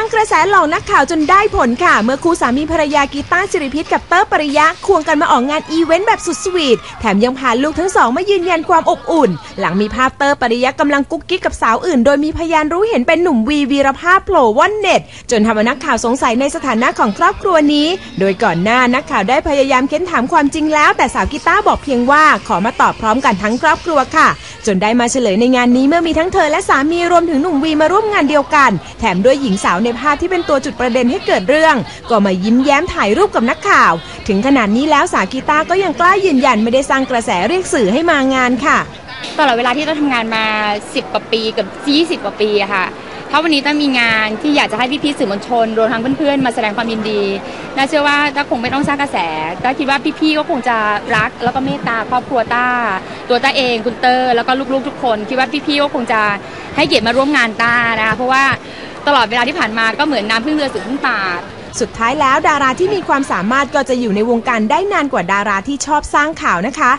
ร้างกระแสหลอกนักข่าวจนได้ผลค่ะ เมื่อคู่สามีภรรยากีต้าสิริพิษกับเตอร์ปริยะควงกันมาออกงานอีเวนต์แบบสุดสวีทแถมยังพาลูกทั้งสองมายืนยันความอบอุ่น หลังมีภาพเตอร์ปริยะกำลังกุ๊กกิ๊กกับสาวอื่น โดยมีพยานรู้เห็นเป็นหนุ่มวีวีรภาพโผล่ว่อนเน็ต จนทำเอานักข่าวสงสัยในสถานะของครอบครัวนี้ โดยก่อนหน้านักข่าวได้พยายามเค้นถามความจริงแล้ว แต่สาวกีต้าบอกเพียงว่าขอมาตอบพร้อมกันทั้งครอบครัวค่ะ จนได้มาเฉลยในงานนี้เมื่อมีทั้งเธอและสามีรวมถึงหนุ่มวีมาร่วมงานเดียวกัน แถมด้วยหญิงสาวในภาพที่เป็นตัวจุดประเด็นให้เกิดเรื่อง ก็มายิ้มแย้มถ่ายรูปกับนักข่าว ถึงขนาดนี้แล้วสากีตาก็ยังกล้ายืนยันไม่ได้สร้างกระแสเรียกสื่อให้มางานค่ะ ตลอดเวลาที่ต้าทำงานมา 10กว่าปีเกับ 20กว่าปีอะค่ะถ้าวันนี้ต้ามีงานที่อยากจะให้พี่ๆสื่อมวลชนรวมทั้งเพื่อนๆมาแสดงความยินดีน่าเชื่อว่าต้าคงไม่ต้องสร้างกระแสต้าคิดว่าพี่ๆก็คงจะรัก แล้วก็เมตตาครอบครัวต้า ตัวต้าเองคุณเตอร์แล้วก็ลูกๆทุกคน คิดว่าพี่ๆก็คงจะให้เกียรติมาร่วมงานต้านะคะเพราะว่า ตลอดเวลาที่ผ่านมาก็เหมือนน้ำพึ่งเรือสู่พึ่งป่าสุดท้ายแล้วดาราที่มีความสามารถก็จะอยู่ในวงการได้นานกว่าดาราที่ชอบสร้างข่าวนะคะ